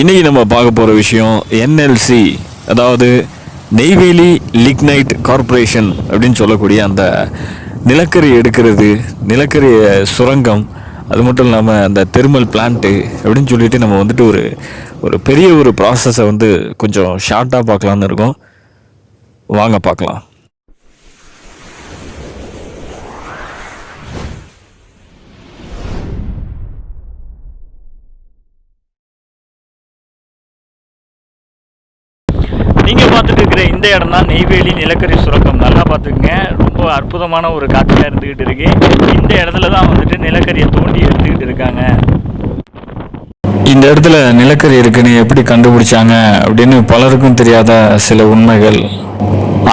இன்னைக்கு நம்ம பார்க்க போகிற விஷயம் என்எல்சி அதாவது நெய்வேலி லிக்னைட் கார்ப்பரேஷன் அப்படின்னு சொல்லக்கூடிய அந்த நிலக்கரி எடுக்கிறது நிலக்கரி சுரங்கம் அது மட்டும் இல்லாமல் அந்த தெர்மல் பிளான்ட்டு அப்படின்னு சொல்லிட்டு நம்ம வந்துட்டு ஒரு ஒரு பெரிய ஒரு ப்ராசஸை வந்து கொஞ்சம் ஷார்ட்டாக பார்க்கலான்னு இருக்கோம். வாங்க பார்க்கலாம். பார்த்துட்டு இருக்கிற இந்த இடம் தான் நெய்வேலி நிலக்கரி சுரங்கம். நல்லா பார்த்துக்குங்க. ரொம்ப அற்புதமான ஒரு காட்சியாக இருந்துக்கிட்டு இருக்கு. இந்த இடத்துல தான் வந்துட்டு நிலக்கரியை தோண்டி எடுத்துக்கிட்டு இருக்காங்க. இந்த இடத்துல நிலக்கரி இருக்குன்னு எப்படி கண்டுபிடிச்சாங்க அப்படின்னு பலருக்கும் தெரியாத சில உண்மைகள்.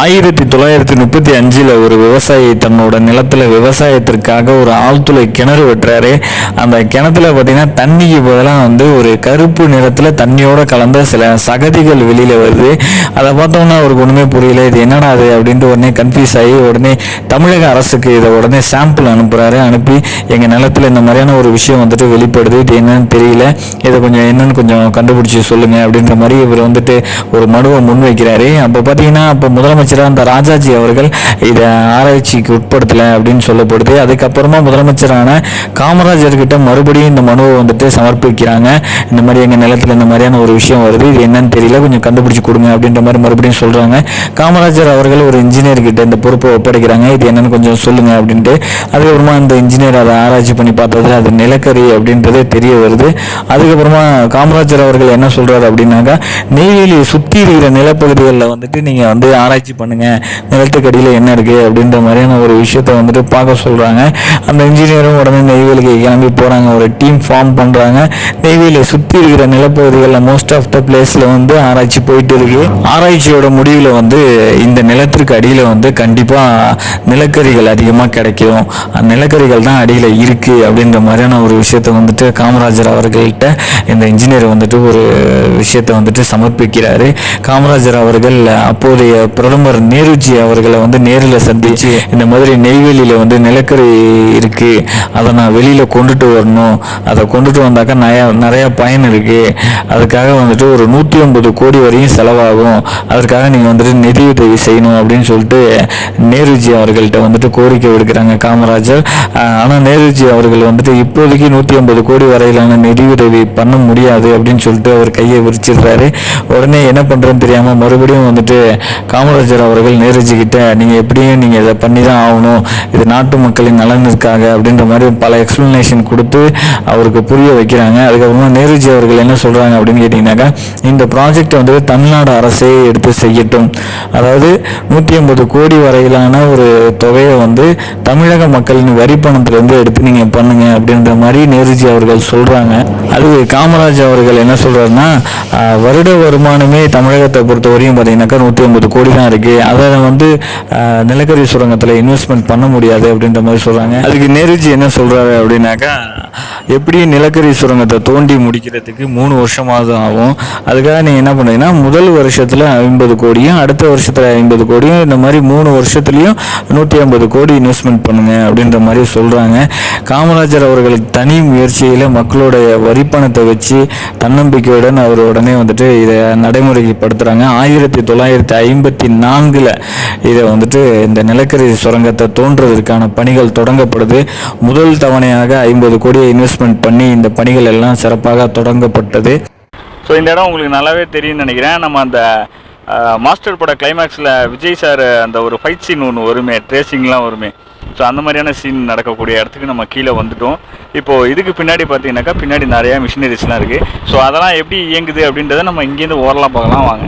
ஆயிரத்தி தொள்ளாயிரத்தி முப்பத்தி அஞ்சில் ஒரு விவசாயி தன்னோட நிலத்துல விவசாயத்திற்காக ஒரு ஆழ்துளை கிணறு வெட்டுறாரு. அந்த கிணத்துல பார்த்தீங்கன்னா தண்ணிக்கு பதிலாக வந்து ஒரு கருப்பு நிறத்தில் தண்ணியோட கலந்த சில சகதிகள் வெளியில் வருது. அதை பார்த்தோம்னா அவருக்கு ஒன்றுமே புரியல. இது என்னடா அது அப்படின்ட்டு உடனே கன்ஃபியூஸ் ஆகி உடனே தமிழக அரசுக்கு இதை உடனே சாம்பிள் அனுப்புகிறாரு அனுப்பி எங்கள் நிலத்துல இந்த மாதிரியான ஒரு விஷயம் வந்துட்டு வெளிப்படுது. இது என்னன்னு தெரியல. இதை கொஞ்சம் என்னன்னு கொஞ்சம் கண்டுபிடிச்சி சொல்லுங்கள் அப்படின்ற மாதிரி இவர் வந்துட்டு ஒரு மனுவை முன்வைக்கிறாரு. அப்போ பார்த்தீங்கன்னா அப்போ முதலமைச்சராக அந்த ராஜாஜி அவர்கள் இதை ஆராய்ச்சிக்கு உட்படுத்தலை அப்படின்னு சொல்லப்படுது. அதுக்கப்புறமா முதலமைச்சரான காமராஜர்கிட்ட மறுபடியும் இந்த மனுவை வந்துட்டு சமர்ப்பிக்கிறாங்க. இந்த மாதிரி எங்கள் நிலத்தில் இந்த மாதிரியான ஒரு விஷயம் வருது. இது என்னன்னு தெரியல. கொஞ்சம் கண்டுபிடிச்சு கொடுங்க அப்படின்ற மாதிரி மறுபடியும் சொல்கிறாங்க காமராஜர் அவர்கள் ஒரு இன்ஜினியர் கிட்ட இந்த பொறுப்பை ஒப்படைக்கிறாங்க. இது என்னன்னு கொஞ்சம் சொல்லுங்க அப்படின்ட்டு. அதுக்கப்புறமா அந்த இன்ஜினியர் அதை ஆராய்ச்சி பண்ணி பார்த்தது அது நிலக்கரி அப்படின்றது தெரிய வருது. அதுக்கப்புறமா காமராஜர் அவர்கள் என்ன சொல்றாரு அப்படின்னாக்கா நெய்வேலியை சுற்றி இருக்கிற நிலப்பகுதிகளில் வந்துட்டு நீங்கள் வந்து ஆராய்ச்சி பண்ணுங்க. நிலத்துக்கு அடியில் என்ன இருக்கு அப்படின்ற மாதிரியான ஒரு விஷயத்த வந்துட்டு பார்க்க சொல்கிறாங்க அந்த இன்ஜினியரும் உடனே நெய்வேலிக்கு கிளம்பி போகிறாங்க ஒரு டீம் ஃபார்ம் பண்ணுறாங்க நெய்வேலியை சுற்றி இருக்கிற நிலப்பகுதிகளில் மோஸ்ட் ஆஃப் த பிளேஸில் வந்து ஆராய்ச்சி போயிட்டு இருக்கு. ஆராய்ச்சியோட முடிவில் வந்து இந்த நிலத்திற்கு அடியில் வந்து கண்டிப்பாக நிலக்கரிகள் அதிகமாக கிடைக்கும். அந்த நிலக்கரிகள் தான் அடியில் இருக்குது அப்படின்ற மாதிரியான ஒரு விஷயத்த வந்துட்டு காமராஜர் அவர்கள்ட்ட இந்த இன்ஜினியர் வந்துட்டு ஒரு விஷயத்தை வந்துட்டு சமர்ப்பிக்கிறாரு. காமராஜர் அவர்கள் அப்போதைய பிரதமர் நேருஜி அவர்களை வந்து நேரில் சந்திச்சு இந்த மாதிரி நெய்வேலியில் வந்து நிலக்கரி இருக்கு அதை நான் வெளியில் கொண்டுட்டு வரணும். அதை கொண்டுட்டு வந்தாக்கா நிறையா நிறையா பயன் இருக்கு. அதுக்காக வந்துட்டு ஒரு நூற்றி ஐம்பது கோடி வரையும் செலவாகும். அதற்காக நீங்கள் வந்துட்டு நிதியுதவி செய்யணும் அப்படின்னு சொல்லிட்டு நேருஜி அவர்கள்ட்ட வந்துட்டு கோரிக்கை விடுக்கிறாங்க காமராஜர். ஆனால் நேருஜி அவர்கள் வந்துட்டு இப்போதைக்கு நூற்றி ஐம்பது கோடி வரையிலான நிதியுதவி பண்ண முடியாது அப்படின்னு சொல்லிட்டு அவர் கையை விரிச்சிடுறாரு. உடனே என்ன பண்ணுறதுன்னு தெரியாமல் மறுபடியும் வந்துட்டு காமராஜர் அவர்கள் நேருஜி கிட்ட எப்படியும் நீங்கள் இதை பண்ணி தான் ஆகணும். இது நாட்டு மக்களின் நலனுக்காக அப்படின்ற மாதிரி பல எக்ஸ்பிளனேஷன் கொடுத்து அவருக்கு புரிய வைக்கிறாங்க. அதுக்கப்புறமா நேருஜி அவர்கள் என்ன சொல்கிறாங்க அப்படின்னு கேட்டிங்கனாக்கா இந்த ப்ராஜெக்ட் வந்து தமிழ்நாடு அரசே எடுத்து செய்யட்டும். அதாவது நூற்றி ஐம்பது கோடி வரையிலான ஒரு தொகையை வந்து தமிழக மக்களின் வரி பணத்திலிருந்து எடுத்து நீங்கள் பண்ணுங்க அப்படின்ற மாதிரி நேருஜி அவர்கள் சொல்கிறாங்க அது காமராஜ் அவர்கள் என்ன சொல்கிறாருன்னா வருட வருமானமே தமிழகத்தை பொறுத்த வரையும் பார்த்தீங்கன்னாக்கா நூற்றி ஐம்பது கோடி தான் இருக்குது அதை வந்து நிலக்கரி சுரங்கத்தில் இன்வெஸ்ட்மெண்ட் பண்ண முடியாது அப்படின்ற மாதிரி சொல்கிறாங்க அதுக்கு நேருஜி என்ன சொல்கிறாரு அப்படின்னாக்கா எப்படியும் நிலக்கரி சுரங்கத்தை தோண்டி முடிக்கிறதுக்கு மூணு வருஷமாவது ஆகும். அதுக்காக நீங்கள் என்ன பண்ணுறீங்கன்னா முதல் வருஷத்தில் ஐம்பது கோடியும் அடுத்த வருஷத்தில் ஐம்பது கோடியும் இந்த மாதிரி மூணு வருஷத்துலையும் நூற்றி ஐம்பது கோடி இன்வெஸ்ட்மெண்ட் பண்ணுங்க அப்படின்ற மாதிரி சொல்கிறாங்க காமராஜர் அவர்கள் தனி முயற்சியில் மக்களுடைய வரிப்பணத்தை வச்சு தன்னம்பிக்கையுடன் அவர் உடனே வந்துட்டு இதை நடைமுறைப்படுத்துகிறாங்க ஆயிரத்தி தொள்ளாயிரத்தி ஐம்பத்தி நான்கில். இதை வந்துட்டு இந்த நிலக்கரி சுரங்கத்தை தோன்றுவதற்கான பணிகள் தொடங்கப்படுது. முதல் தவணையாக ஐம்பது கோடியை இன்வெஸ்ட்மெண்ட் பண்ணி இந்த பணிகள் எல்லாம் சிறப்பாக தொடங்கப்பட்டது. ஸோ இந்த இடம் உங்களுக்கு நல்லாவே தெரியும்னு நினைக்கிறேன். நம்ம அந்த மாஸ்டர் பட கிளைமேக்ஸில் விஜய் சார் அந்த ஒரு ஃபைட் சீன் ஒன்று வருமே ட்ரேசிங்லாம் வருமே. ஸோ அந்த மாதிரியான சீன் நடக்கக்கூடிய இடத்துக்கு நம்ம கீழே வந்துட்டோம். இப்போது இதுக்கு பின்னாடி பார்த்தீங்கன்னாக்கா பின்னாடி நிறையா மிஷினரிஸ்லாம் இருக்குது ஸோ அதெல்லாம் எப்படி இயங்குது அப்படின்றத நம்ம இங்கேருந்து ஓரலாம் பார்க்கலாம். வாங்க.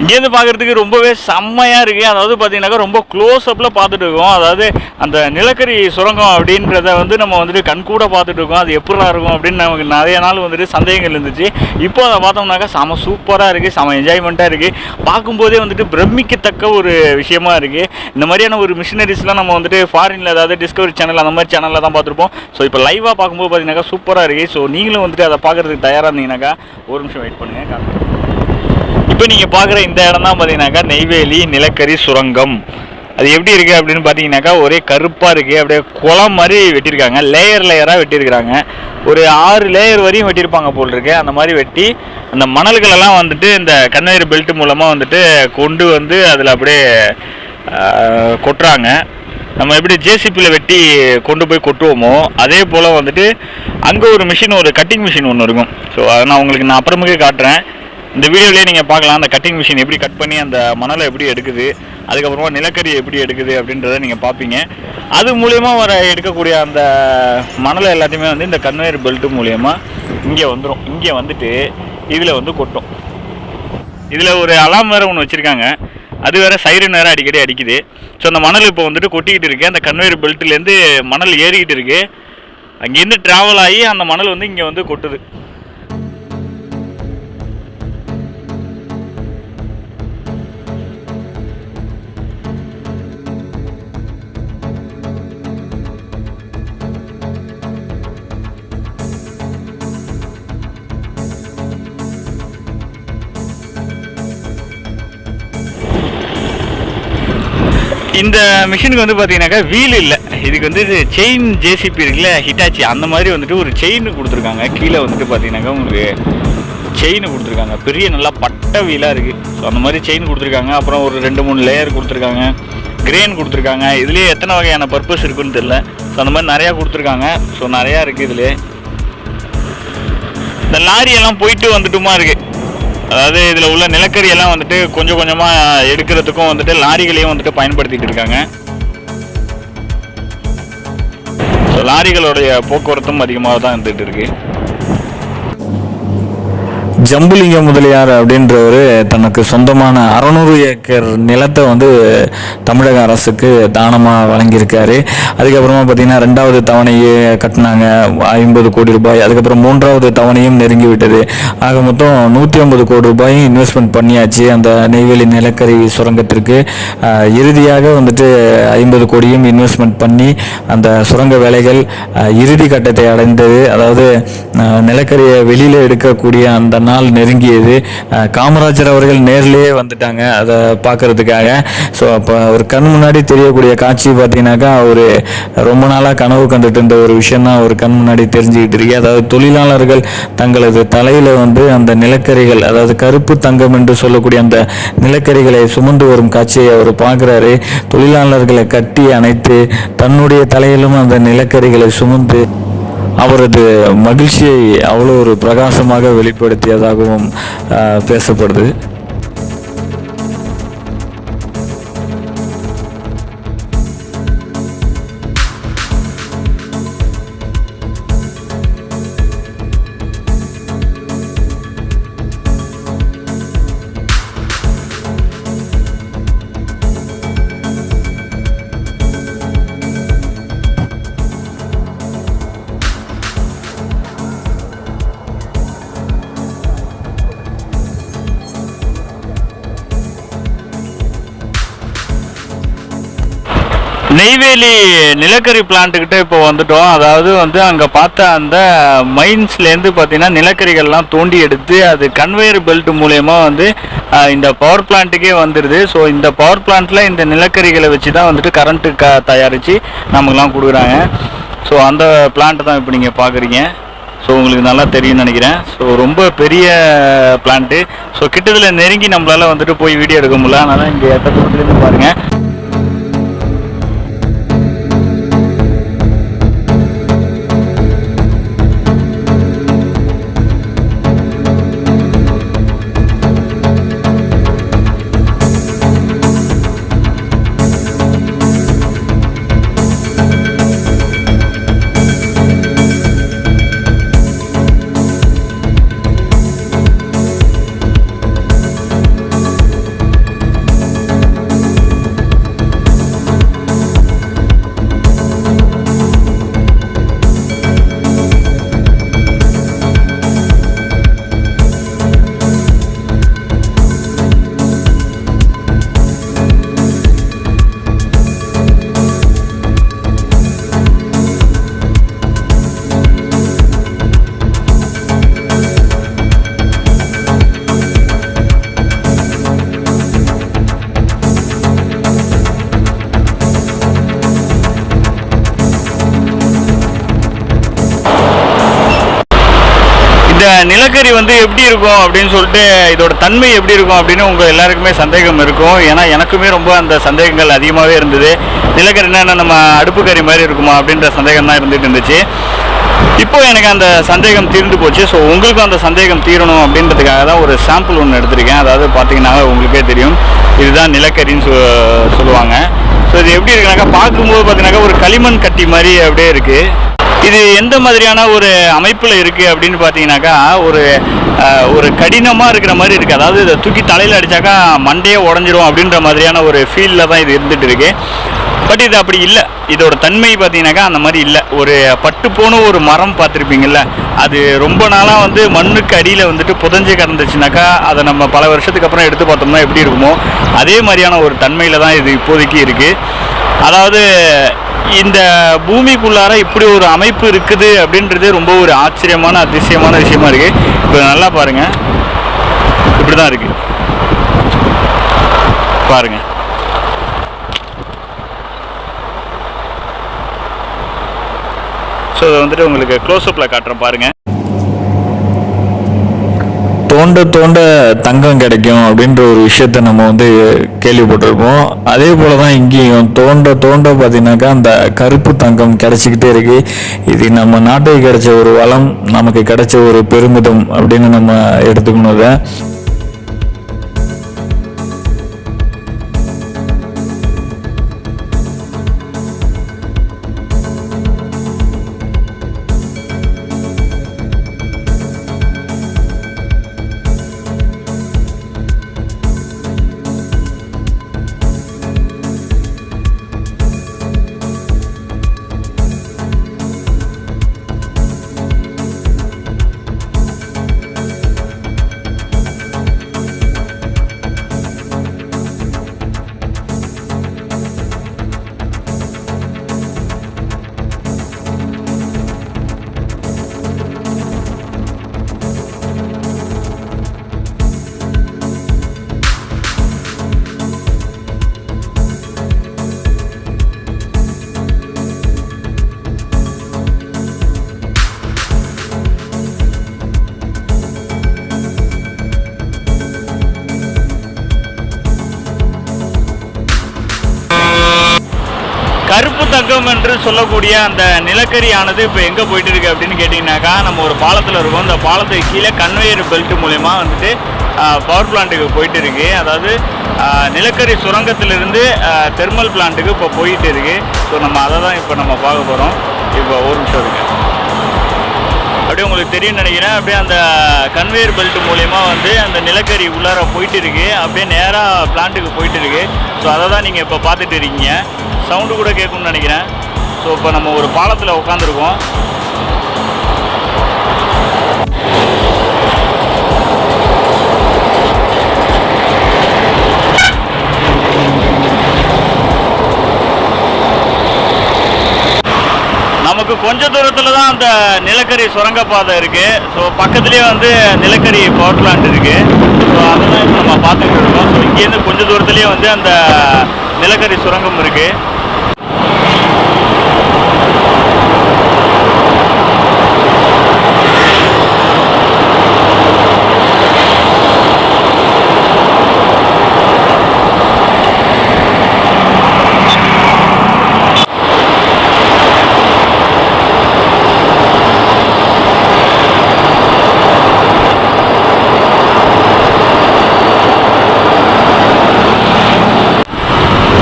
இங்கேருந்து பார்க்குறதுக்கு ரொம்பவே செம்மையாக இருக்குது அதாவது பார்த்தீங்கன்னாக்கா ரொம்ப க்ளோஸ் அப்பில் பார்த்துட்டு இருக்கோம். அதாவது அந்த நிலக்கரி சுரங்கம் அப்படின்றத வந்து நம்ம வந்துட்டு கண்கூட பார்த்துட்டு இருக்கோம். அது எப்படிலாம் இருக்கும் அப்படின்னு நமக்கு நிறைய நாள் வந்துட்டு சந்தேகங்கள் இருந்துச்சு. இப்போ அதை பார்த்தோம்னாக்கா செம சூப்பராக இருக்குது செம என்ஜாய்மெண்ட்டாக இருக்குது பார்க்கும்போதே வந்துட்டு பிரமிக்கத்தக்க ஒரு விஷயமா இருக்குது இந்த மாதிரியான ஒரு மிஷினரிஸ்லாம் நம்ம வந்துட்டு ஃபாரினில் ஏதாவது டிஸ்கவரி சேனல் அந்த மாதிரி சேனலில் தான் பார்த்துருப்போம். ஸோ இப்போ லைவாக பார்க்கும்போது பார்த்தீங்கன்னாக்கா சூப்பராக இருக்குது ஸோ நீங்களும் வந்துட்டு அதை பார்க்குறதுக்கு தயாராக இருந்தீங்கன்னாக்கா ஒரு நிமிஷம் வெயிட் பண்ணுங்கள் காட்டுறேன் இப்போ நீங்கள் பார்க்குற இந்த இடம் தான் பார்த்தீங்கன்னாக்கா நெய்வேலி நிலக்கரி சுரங்கம். அது எப்படி இருக்குது அப்படின்னு பார்த்தீங்கன்னாக்கா ஒரே கருப்பாக இருக்குது அப்படியே குளம் மாதிரி வெட்டியிருக்காங்க. லேயர் லேயராக வெட்டியிருக்கிறாங்க. ஒரு ஆறு லேயர் வரையும் வெட்டியிருப்பாங்க போல் இருக்கு அந்த மாதிரி வெட்டி அந்த மணல்களெல்லாம் வந்துட்டு இந்த கன்வேயர் பெல்ட் மூலமாக வந்துட்டு கொண்டு வந்து அதில் அப்படியே கொட்டுறாங்க. நம்ம எப்படி ஜேசிபியில் வெட்டி கொண்டு போய் கொட்டுவோமோ அதே போல் வந்துட்டு அங்கே ஒரு மிஷின் ஒரு கட்டிங் மிஷின் ஒன்று இருக்கும். ஸோ அதை நான் உங்களுக்கு நான் அப்புறமுக்கே காட்டுறேன். இந்த வீடியோலேயே நீங்கள் பார்க்கலாம். அந்த கட்டிங் மிஷின் எப்படி கட் பண்ணி அந்த மணலை எப்படி எடுக்குது அதுக்கப்புறமா நிலக்கரி எப்படி எடுக்குது அப்படின்றத நீங்கள் பார்ப்பீங்க. அது மூலயமா வர எடுக்கக்கூடிய அந்த மணலை எல்லாத்தையுமே வந்து இந்த கன்வேயர் பெல்ட்டு மூலயமா இங்கே வந்துடும் இங்கே வந்துட்டு இதில் வந்து கொட்டும். இதில் ஒரு அலாம் வேறு ஒன்று வச்சுருக்காங்க. அது வேற சைரன் வேறு அடிக்கடி அடிக்குது. ஸோ அந்த மணல் இப்போ வந்துட்டு கொட்டிக்கிட்டு இருக்குது அந்த கன்வேயர் பெல்ட்லேருந்து மணல் ஏறிக்கிட்டு இருக்குது அங்கேருந்து ட்ராவல் ஆகி அந்த மணல் வந்து இங்கே வந்து கொட்டுது. இந்த மிஷினுக்கு வந்து பார்த்தீங்கன்னாக்கா வீல் இல்லை. இதுக்கு வந்து செயின் ஜேசிபி இருக்குல்ல ஹிட்டாச்சி அந்த மாதிரி வந்துட்டு ஒரு செயின் கொடுத்துருக்காங்க. கீழே வந்துட்டு பார்த்தீங்கன்னாக்கா உங்களுக்கு செயின் கொடுத்துருக்காங்க. பெரிய நல்லா பட்டை வீலாக இருக்குது ஸோ அந்த மாதிரி செயின் கொடுத்துருக்காங்க. அப்புறம் ஒரு ரெண்டு மூணு லேயர் கொடுத்துருக்காங்க. கிரேன் கொடுத்துருக்காங்க. இதுலேயே எத்தனை வகையான பர்பஸ் இருக்குன்னு தெரில ஸோ அந்த மாதிரி நிறையா கொடுத்துருக்காங்க. ஸோ நிறையா இருக்குது இதுலேயே. இந்த லாரியெல்லாம் போயிட்டு வந்துட்டுமா இருக்குது அதாவது இதில் உள்ள நிலக்கரி எல்லாம் வந்துட்டு கொஞ்சம் கொஞ்சமாக எடுக்கிறதுக்கும் வந்துட்டு லாரிகளையும் வந்துட்டு பயன்படுத்திட்டு இருக்காங்க. லாரிகளுடைய போக்குவரத்தும் அதிகமாக தான் இருந்துகிட்டு இருக்குது ஜம்புலிங்க முதலியார் அப்படின்றவர் தனக்கு சொந்தமான அறநூறு ஏக்கர் நிலத்தை வந்து தமிழக அரசுக்கு தானமாக வழங்கியிருக்காரு. அதுக்கப்புறமா பார்த்தீங்கன்னா ரெண்டாவது தவணையை கட்டினாங்க. ஐம்பது கோடி ரூபாய். அதுக்கப்புறம் மூன்றாவது தவணையும் நெருங்கி விட்டது. ஆக மொத்தம் நூற்றி ஐம்பது கோடி ரூபாயும் இன்வெஸ்ட்மெண்ட் பண்ணியாச்சு. அந்த நெய்வேலி நிலக்கரி சுரங்கத்திற்கு இறுதியாக வந்துட்டு ஐம்பது கோடியும் இன்வெஸ்ட்மெண்ட் பண்ணி அந்த சுரங்க வேலைகள் இறுதி கட்டத்தை அடைந்தது. அதாவது நிலக்கரியை வெளியில் எடுக்கக்கூடிய அந்த நாள் நெருங்கியது. காமராஜர் அவர்கள் நேர்லேயே வந்துட்டாங்க அதை பார்க்கறதுக்காக ஸோ அப்போ ஒரு கண் முன்னாடி தெரியக்கூடிய காட்சி பார்த்தீங்கன்னாக்கா அவர் ரொம்ப நாளாக கனவு கண்டுட்டு இருந்த ஒரு விஷயம் தான் ஒரு கண் முன்னாடி தெரிஞ்சுக்கிட்டு இருக்கு. அதாவது தொழிலாளர்கள் தங்களது தலையில் வந்து அந்த நிலக்கரிகள் அதாவது கருப்பு தங்கம் என்று சொல்லக்கூடிய அந்த நிலக்கரிகளை சுமந்து வரும் காட்சியை அவர் பார்க்குறாரு தொழிலாளர்களை கட்டி அணைத்து தன்னுடைய தலையிலும் அந்த நிலக்கரிகளை சுமந்து அவரது மகிழ்ச்சியை அவ்வளோ ஒரு பிரகாசமாக வெளிப்படுத்தியதாகவும் பேசப்படுது. நெய்வேலி நிலக்கரி பிளான்ட்டுக்கிட்ட இப்போ வந்துட்டோம். அதாவது வந்து அங்கே பார்த்த அந்த மைன்ஸ்லேருந்து பார்த்தீங்கன்னா நிலக்கரிகள்லாம் தோண்டி எடுத்து அது கன்வேயர் பெல்ட் மூலயமா வந்து இந்த பவர் பிளான்ட்டுக்கே வந்துடுது ஸோ இந்த பவர் பிளான்ட்டில் இந்த நிலக்கரிகளை வச்சு தான் வந்துட்டு கரண்ட்டு க தயாரித்து நமக்குலாம் கொடுக்குறாங்க. ஸோ அந்த பிளான்ட்டு தான் இப்போ நீங்கள் பார்க்குறீங்க. ஸோ உங்களுக்கு நல்லா தெரியும்னு நினைக்கிறேன். ஸோ ரொம்ப பெரிய பிளான்ட்டு ஸோ கிட்டத்தில் நெருங்கி நம்மளால் வந்துட்டு போய் வீடியோ எடுக்க முடியல. அதனால் இங்கே எத்தனை பாருங்கள் நிலக்கரி வந்து எப்படி இருக்கும் அப்படின்னு சொல்லிட்டு இதோட தன்மை எப்படி இருக்கும் அப்படின்னு உங்கள் எல்லாருக்குமே சந்தேகம் இருக்கும். ஏன்னா எனக்குமே ரொம்ப அந்த சந்தேகங்கள் அதிகமாகவே இருந்தது. நிலக்கரினா என்ன நம்ம அடுப்பு கறி மாதிரி இருக்குமா அப்படின்ற சந்தேகம் தான் இருந்துட்டு இருந்துச்சு. இப்போ எனக்கு அந்த சந்தேகம் தீர்ந்து போச்சு. ஸோ உங்களுக்கும் அந்த சந்தேகம் தீரணும் அப்படின்றதுக்காக தான் ஒரு சாம்பிள் ஒன்று எடுத்திருக்கேன். அதாவது பார்த்தீங்கன்னா உங்களுக்கே தெரியும். இதுதான் நிலக்கரின்னு சொ சொல்லுவாங்க. ஸோ இது எப்படி இருக்குனாக்கா பார்க்கும்போது பார்த்தீங்கன்னாக்கா ஒரு களிமண் கட்டி மாதிரி அப்படியே இருக்குது இது எந்த மாதிரியான ஒரு அமைப்பில் இருக்குது அப்படின்னு பார்த்தீங்கன்னாக்கா ஒரு ஒரு கடினமாக இருக்கிற மாதிரி இருக்குது அதாவது இதை தூக்கி தலையில் அடித்தாக்கா மண்டையே உடஞ்சிரும் அப்படின்ற மாதிரியான ஒரு ஃபீலில் தான் இது இருந்துகிட்டு இருக்கு. பட் இது அப்படி இல்லை. இதோட தன்மை பார்த்தீங்கன்னாக்கா அந்த மாதிரி இல்லை. ஒரு பட்டு போன ஒரு மரம் பார்த்துருப்பீங்கள்ல அது ரொம்ப நாளாக வந்து மண்ணுக்கு அடியில் வந்துட்டு புதஞ்சு கிடந்துச்சுனாக்கா அதை நம்ம பல வருஷத்துக்கு அப்புறம் எடுத்து பார்த்தோம்னா எப்படி இருக்குமோ அதே மாதிரியான ஒரு தன்மையில் தான் இது இப்போதைக்கு இருக்குது அதாவது இந்த பூமிக்குள்ளார இப்படி ஒரு அமைப்பு இருக்குது அப்படின்றது ரொம்ப ஒரு ஆச்சரியமான அதிசயமான விஷயமா இருக்கு. இப்போ நல்லா பாருங்க. இப்படி தான் இருக்கு. பாருங்க. ஸோ அதை வந்துட்டு உங்களுக்கு க்ளோஸ்அப்பில் காட்டுறேன் பாருங்கள் தோண்ட தோண்ட தங்கம் கிடைக்கும் அப்படின்ற ஒரு விஷயத்த நம்ம வந்து கேள்விப்பட்டிருப்போம். அதே போல தான் இங்கேயும் தோண்ட தோண்ட பார்த்தீங்கன்னாக்கா அந்த கருப்பு தங்கம் கிடைச்சிக்கிட்டே இருக்கு. இது நம்ம நாட்டுக்கு கிடைச்ச ஒரு வளம் நமக்கு கிடைச்ச ஒரு பெருமிதம் அப்படின்னு நம்ம எடுத்துக்கணும் அதை. சொல்லக்கூடிய அந்த நிலக்கரியானது இப்போ எங்கே போயிட்டு இருக்கு அப்படின்னு கேட்டிங்கனாக்கா நம்ம ஒரு பாலத்தில் இருக்கோம். அந்த பாலத்துக்கு கீழே கன்வேயர் பெல்ட் மூலயமா வந்துட்டு பவர் பிளான்ட்டுக்கு போயிட்டு இருக்கு. அதாவது நிலக்கரி சுரங்கத்திலிருந்து தெர்மல் பிளான்ட்டுக்கு இப்போ போயிட்டு இருக்கு. ஸோ நம்ம அதை தான் இப்போ நம்ம பார்க்க போகிறோம் இப்போ ஒரு நிமிஷம் இருக்கு அப்படியே உங்களுக்கு தெரியும் நினைக்கிறேன். அப்படியே அந்த கன்வேயர் பெல்ட் மூலயமா வந்து அந்த நிலக்கரி உள்ளார போயிட்டு இருக்கு. அப்படியே நேராக பிளான்ட்டுக்கு போயிட்டு இருக்கு. ஸோ அதை தான் நீங்கள் இப்போ பார்த்துட்டு இருக்கீங்க. சவுண்டு கூட கேட்கும்னு நினைக்கிறேன். ஸோ இப்போ நம்ம ஒரு பாலத்தில் உட்காந்துருக்கோம் நமக்கு கொஞ்ச தூரத்தில் தான் அந்த நிலக்கரி சுரங்கப்பாதை இருக்குது ஸோ பக்கத்துலேயே வந்து நிலக்கரி பவர் பிளான்ட் இருக்குது ஸோ அதெல்லாம் இப்போ நம்ம பார்த்துட்டு இருக்கோம். ஸோ இங்கேருந்து கொஞ்ச தூரத்துலேயே வந்து அந்த நிலக்கரி சுரங்கம் இருக்குது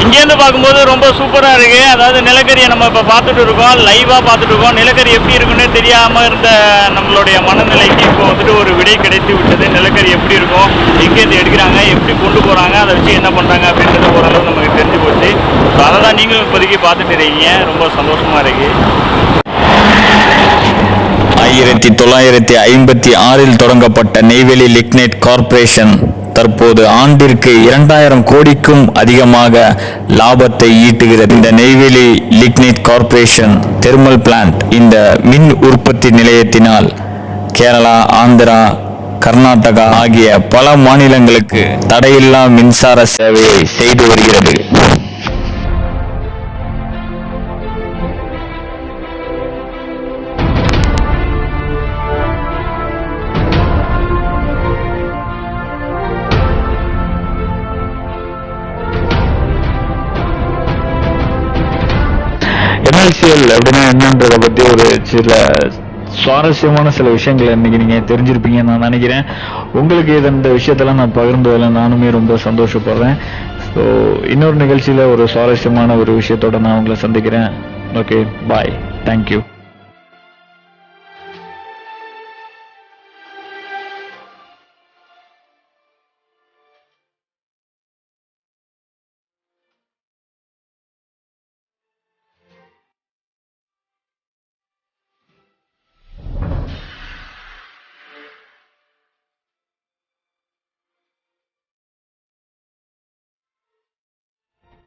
இங்கேருந்து பார்க்கும்போது ரொம்ப சூப்பராக இருக்குது அதாவது நிலக்கரியை நம்ம இப்போ பார்த்துட்டு இருக்கோம். லைவாக பார்த்துட்டு இருக்கோம். நிலக்கரி எப்படி இருக்குன்னு தெரியாமல் இருந்த நம்மளுடைய மனநிலைக்கு இப்போ வந்துட்டு ஒரு விடை கிடைத்து விட்டது. நிலக்கரி எப்படி இருக்கும்? எங்கேருந்து எடுக்கிறாங்க? எப்படி கொண்டு போகிறாங்க அதை வச்சு என்ன பண்ணுறாங்க அப்படின்றது ஓரளவு நமக்கு தெரிஞ்சு போச்சு. ஸோ அதை தான் நீங்களும் இப்போதைக்கு பார்த்துட்டு இருக்கீங்க. ரொம்ப சந்தோஷமாக இருக்குது ஆயிரத்தி தொள்ளாயிரத்தி ஐம்பத்தி ஆறில் தொடங்கப்பட்ட நெய்வேலி லிக்னைட் கார்ப்பரேஷன். தற்போது ஆண்டிற்கு இரண்டாயிரம் கோடிக்கும் அதிகமாக லாபத்தை ஈட்டுகிறது. இந்த Neyveli lignite corporation thermal plant இந்த மின் உற்பத்தி நிலையத்தினால் கேரளா ஆந்திரா கர்நாடகா ஆகிய பல மாநிலங்களுக்கு தடையில்லா மின்சார சேவையை செய்து வருகிறது. அரசியல் அப்படின்னா என்னன்றத பத்தி ஒரு சில சுவாரஸ்யமான சில விஷயங்களை இன்னைக்கு நீங்க தெரிஞ்சிருப்பீங்கன்னு நான் நினைக்கிறேன். உங்களுக்கு இது இந்த விஷயத்தெல்லாம் நான் பகிர்ந்ததில் நானுமே ரொம்ப சந்தோஷப்படுறேன். ஸோ இன்னொரு நிகழ்ச்சியில ஒரு சுவாரஸ்யமான ஒரு விஷயத்தோட நான் உங்களை சந்திக்கிறேன். Okay bye thank you